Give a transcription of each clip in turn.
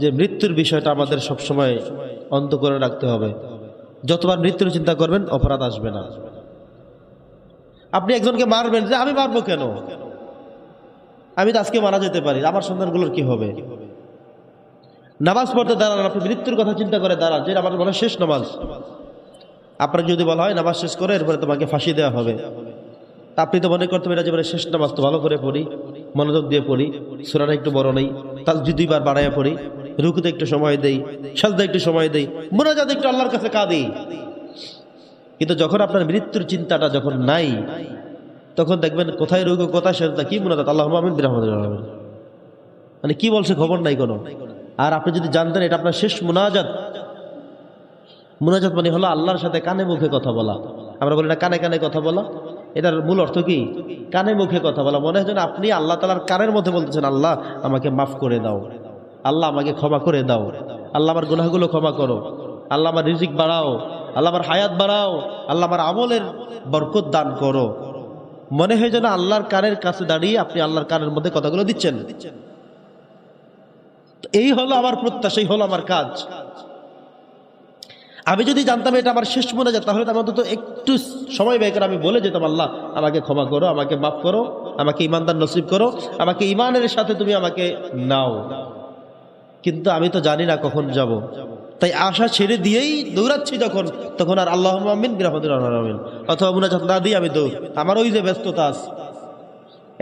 যে মৃত্যুর বিষয়টা আমাদের সবসময় অন্ত করে রাখতে হবে। যতবার মৃত্যুর চিন্তা করবেন, অপরাধ আসবে না। আপনি একজনকে মারবেন যে, আমি মারবো কেন? আমি তো আজকে মারা যেতে পারি, আমার সন্তানগুলোর কি হবে? নামাজ পড়তে দাঁড়ান, আপনি মৃত্যুর কথা চিন্তা করে দাঁড়ান যে আমার মনে শেষ নামাজ। আপনাকে যদি বলা হয়, নামাজ শেষ করে, এরপরে তোমাকে ফাঁসি দেওয়া হবে। আপনি তো মনে করতে জীবনে শেষ নামাজ, তো ভালো করে পড়ি, মনোযোগ দিয়ে পড়ি, সুরাটা একটু বড় নেই যদি দুইবার বাড়াইয়া পড়ি। রুকুতে একটু সময় দেই সাজদা একটু সময় দেই, মোনাজাত একটু আল্লাহর কাছে কাঁদি। কিন্তু যখন আপনার মৃত্যুর চিন্তাটা যখন নাই, তখন দেখবেন কোথায় রুকু, কোথায় সাজদা, কি মোনাজাত? আল্লাহ আমিন মানে কি বলছে খবর নাই কোনো? আর আপনি যদি জানতেন এটা আপনার শেষ মোনাজাত। মুনাজাত মানে হলো আল্লাহর সাথে কানে মুখে কথা বলা। আমরা বলি না কানে কানে কথা বলা। এটার মূল অর্থ কি? কানে মুখে কথা বলা। মনে হয় যেন আপনি আল্লাহ তালার কানের মধ্যে বলতেছেন, আল্লাহ, আমাকে মাফ করে দাও। আল্লাহ আমাকে ক্ষমা করে দাও। আল্লাহ আমার গুনাহগুলো ক্ষমা করো। আল্লাহ আমার রিজিক বাড়াও। আল্লাহ আমার হায়াত বাড়াও। আল্লাহ আমার আমলের বরকত দান করো। মনে হয় যেন আল্লাহর কানের কাছে দাঁড়িয়ে আপনি আল্লাহর কানের মধ্যে কথাগুলো দিচ্ছেন। তো এই হলো আমার প্রত্যাশা, এই হলো আমার কাজ। আমি যদি জানতাম এটা আমার শেষ মনে যায়, তাহলে তো আমার অন্তত একটু সময় ব্যয় করে আমি বলে যেতাম, আল্লাহ, আমাকে ক্ষমা করো, আমাকে মাফ করো, আমাকে ইমানদার নসিব করো, আমাকে ইমানের সাথে তুমি আমাকে নাও। কিন্তু আমি তো জানি না কখন যাব। তাই আশা ছেড়ে দিয়েই দৌড়াচ্ছি যখন, তখন আর আল্লাহ আমিন বিরাহমিন অথবা মুনাজাত না দিয়ে আমি দৌড়, আমার ওই যে ব্যস্ততা আছে,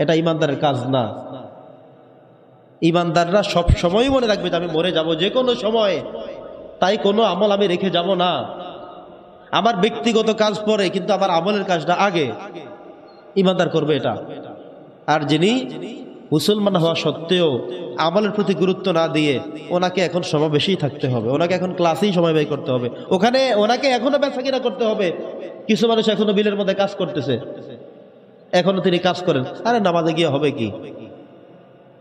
এটা ইমানদারের কাজ না। ইমানদাররা সব সময় মনে রাখবে যে আমি মরে যাব, যে কোনো সময়। তাই কোনো আমল আমি রেখে যাব না। আমার ব্যক্তিগত কাজ পরে, কিন্তু আমার আমলের কাজটা আগে। ইমানদার করবে এটা। আর যিনি মুসলমান হওয়া সত্ত্বেও আমলের প্রতি গুরুত্ব না দিয়ে ওনাকে এখন সমাবেশেই থাকতে হবে। ওনাকে এখন ক্লাসেই সময় ব্যয় করতে হবে। ওখানে ওনাকে এখনও ব্যবসা কিনা করতে হবে। কিছু মানুষ এখনও বিলের মধ্যে কাজ করতেছে। এখনও তিনি কাজ করেন। আরে নামাজে গিয়ে হবে কি?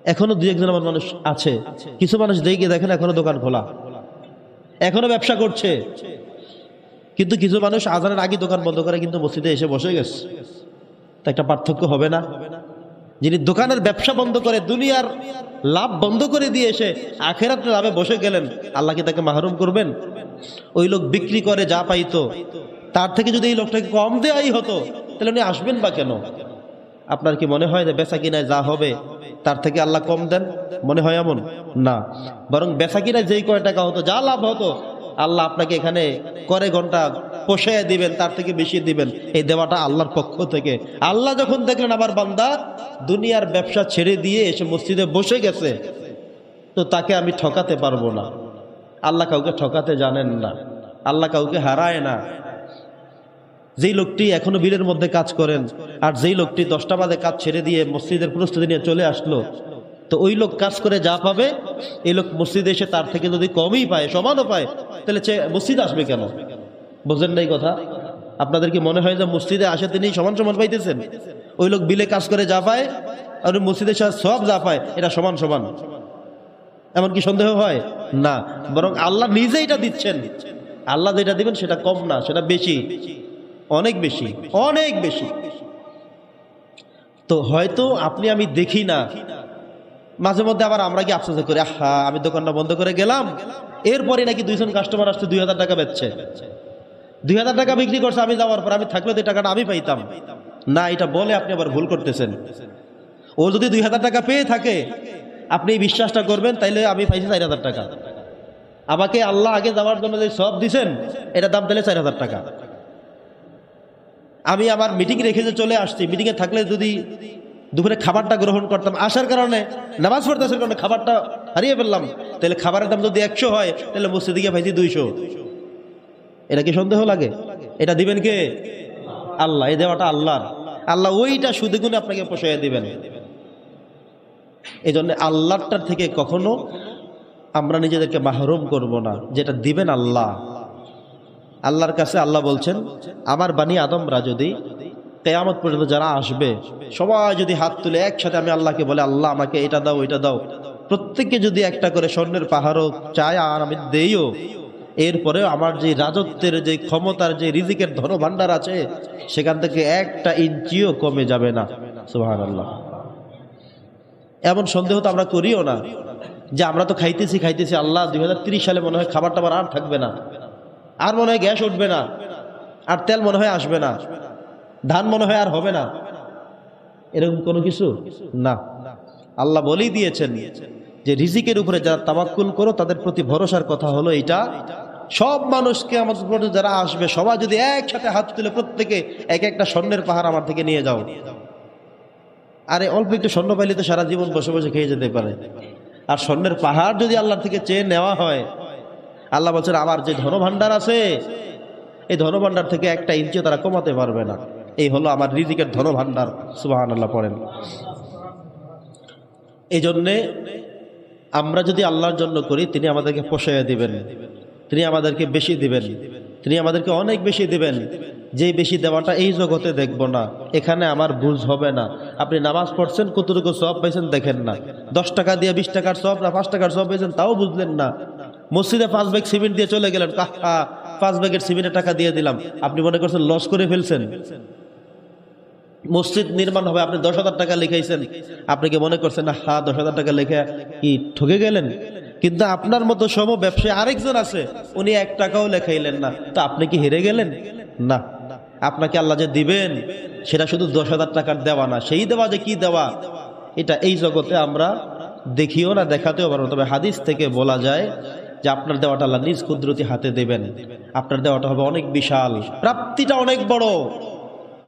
এখনও দুই একজন আমার মানুষ আছে। কিছু মানুষ দেখে দেখেন এখনও দোকান খোলা। এখনও ব্যবসা করছে। কিন্তু কিছু মানুষ আজানের আগে দোকান বন্ধ করে কিন্তু মসজিদে এসে বসে গেছে। তা একটা পার্থক্য হবে না? যিনি দোকানের ব্যবসা বন্ধ করে, দুনিয়ার লাভ বন্ধ করে দিয়ে এসে আখেরাত লাভে বসে গেলেন, আল্লাহ কি তাকে মাহরুম করবেন? ওই লোক বিক্রি করে যা পাইতো, তার থেকে যদি এই লোকটাকে কম দেওয়াই হতো, তাহলে উনি আসবেন বা কেন? আপনার কি মনে হয় যে বেচা কিনায় যা হবে, তার থেকে আল্লাহ কম দেন? মনে হয় এমন? না। বরং বেচা কিনায় যেই কয় টাকা হতো, যা লাভ হতো, আল্লাহ আপনাকে এখানে করে ঘণ্টা পোষায় দিবেন, তার থেকে বেশি দিবেন। এই দেওয়াটা আল্লাহর পক্ষ থেকে। আল্লাহ যখন দেখলেন আমার বান্দা দুনিয়ার ব্যবসা ছেড়ে দিয়ে এসে মসজিদে বসে গেছে, তো তাকে আমি ঠকাতে পারব না। আল্লাহ কাউকে ঠকাতে জানেন না। আল্লাহ কাউকে হারায় না। যেই লোকটি এখনও বিলের মধ্যে কাজ করেন, আর যেই লোকটি দশটা বাদে কাজ ছেড়ে দিয়ে মসজিদের প্রস্তুতি নিয়ে চলে আসলো, তো ওই লোক কাজ করে যা পাবে, এই লোক মসজিদে এসে তার থেকে যদি কমই পায়, সমানও পায়, তাহলে মসজিদ আসবে কেন? বোঝেন নাই কথা? আপনাদের কি মনে হয় যে মসজিদে আসে তিনি সমান সমান পাইতেছেন? ওই লোক বিলে কাজ করে যা পায়, আর ওই মসজিদে সব যা পায় এটা সমান সমান। এমন কি সন্দেহ হয়? না। বরং আল্লাহ নিজে এটা দিচ্ছেন। আল্লাহ যেটা দিবেন সেটা কম না, সেটা বেশি। অনেক বেশি অনেক বেশি। তো হয়তো আপনি আমি দেখি না। মাঝে মধ্যে আবার আমরা কি আফসোস করি, আহা, আমি দোকানটা বন্ধ করে গেলাম। এরপরে নাকি দুইজন কাস্টমার আসছে, দুই হাজার টাকা বেচছে। দুই হাজার টাকা বিক্রি করছে, আমি যাওয়ার পর আমি থাকলে তো টাকাটা আমি পাইতাম। না, এটা বলে আপনি আবার ভুল করতেছেন। ও যদি দুই হাজার টাকা পেয়ে থাকে, আপনি বিশ্বাসটা করবেন, তাইলে আমি পাইছি চার হাজার টাকা। আমাকে আল্লাহ আগে যাওয়ার জন্য যে সব দিছেন এটা দাম তাহলে চার হাজার টাকা। আমি আমার মিটিং রেখে যে চলে আসছি মিটিংয়ে থাকলে যদি দুপুরে খাবারটা গ্রহণ করতাম, আসার কারণে, নামাজ পড়তে আসার কারণে খাবারটা হারিয়ে ফেললাম তাহলে খাবারের দাম যদি একশো হয় তাহলে মসজিদে গিয়ে পাইছি দুইশো। এটা কি সন্দেহ লাগে? এটা দিবেন কে? আল্লাহ, এই দেওয়াটা আল্লাহর। আল্লাহ ওইটা সুদে গুণে আপনাকে পোষাইয়া দিবেন। এই জন্য আল্লাহটার থেকে কখনো আমরা নিজেদেরকে মাহরুম করব না, যেটা দিবেন আল্লাহ। আল্লাহর কাছে আল্লাহ বলছেন, আমার বাণী আদমরা যদি কেয়ামত পর্যন্ত যারা আসবে, সবাই যদি হাত তুলে একসাথে আমি আল্লাহকে বলে, আল্লাহ আমাকে এটা দাও এটা দাও। প্রত্যেককে যদি একটা করে স্বর্ণের পাহাড়ও চায় আর আমি দেইও এরপরে আমার যে রাজত্বের যে ক্ষমতার যে রিজিকের ধন ভাণ্ডার আছে, সেখান থেকে একটা ইঞ্চিও কমে যাবে না। সুহান আল্লাহ এমন সন্দেহ তো আমরা করিও না যে আমরা তো খাইতেছি খাইতেছি আল্লাহ। দুই সালে মনে হয় খাবার টাবার আর থাকবে না। আর মনে হয় গ্যাস উঠবে না, আর তেল মনে হয় আসবে না, ধান মনে হয় আর হবে না। এরকম কোনো কিছু? না। আল্লাহ বলেই দিয়েছেন যে রিজিকের উপরে যারা তাবাক্কুল করো, তাদের প্রতি ভরসার কথা হলো এটা সব মানুষকে আমার যারা আসবে, সবাই যদি একসাথে হাত তুলে প্রত্যেকে এক একটা স্বর্ণের পাহাড় আমার থেকে নিয়ে যাও। আরে, অল্প একটু স্বর্ণ পাইলে তো সারা জীবন বসে বসে খেয়ে যেতে পারে। আর স্বর্ণের পাহাড় যদি আল্লাহর থেকে চেয়ে নেওয়া হয়, আল্লাহ বলছেন, আমার যে ধন ধনভাণ্ডার আছে, এই ধনভাণ্ডার থেকে একটা ইঞ্চিও তারা কমাতে পারবে না। এই হলো আমার রিজিকের ধনভাণ্ডার। সুবাহান আল্লাহ পড়েন। এই জন্যে আমরা যদি আল্লাহর জন্য করি, তিনি আমাদেরকে পোষাইয়া দিবেন। তিনি আমাদেরকে বেশি দিবেন। তিনি আমাদেরকে অনেক বেশি দিবেন। যেই বেশি দেওয়াটা এই জগতে দেখব না। এখানে আমার বুঝ হবে না। আপনি নামাজ পড়ছেন, কতটুকু সব পাইছেন দেখেন না। দশ টাকা দিয়ে বিশ টাকার সব না, পাঁচ টাকার সব পেয়েছেন তাও বুঝলেন না। মসজিদে পাঁচ ব্যাগ সিমেন্ট দিয়ে চলে গেলেন। কাহা পাঁচ ব্যাগের সিমেন্টের টাকা দিয়ে দিলাম। আপনি মনে করছেন লস করে ফেলছেন? মসজিদ নির্মাণ হবে, আপনি দশ হাজার টাকা লিখাইছেন। আপনি কি মনে করছেন হা দশ হাজার টাকা লেখা কি ঠকে গেলেন? কিন্তু আপনার মতো সম ব্যবসায়ী আরেকজন আছে, উনি এক টাকাও লেখাইলেন না। তো আপনি কি হেরে গেলেন? না। আপনাকে আল্লাহ যে দিবেন, সেটা শুধু দশ হাজার টাকার দেওয়া না, সেই দেওয়া যে কি দেওয়া? এটা এই জগতে আমরা দেখিও না, দেখাতেও পারব তবে হাদিস থেকে বলা যায় যে আপনার দেওয়াটা আল্লাহ নিজ কুদরতি হাতে দেবেন। আপনার দেওয়াটা হবে অনেক বিশাল, প্রাপ্তিটা অনেক বড়।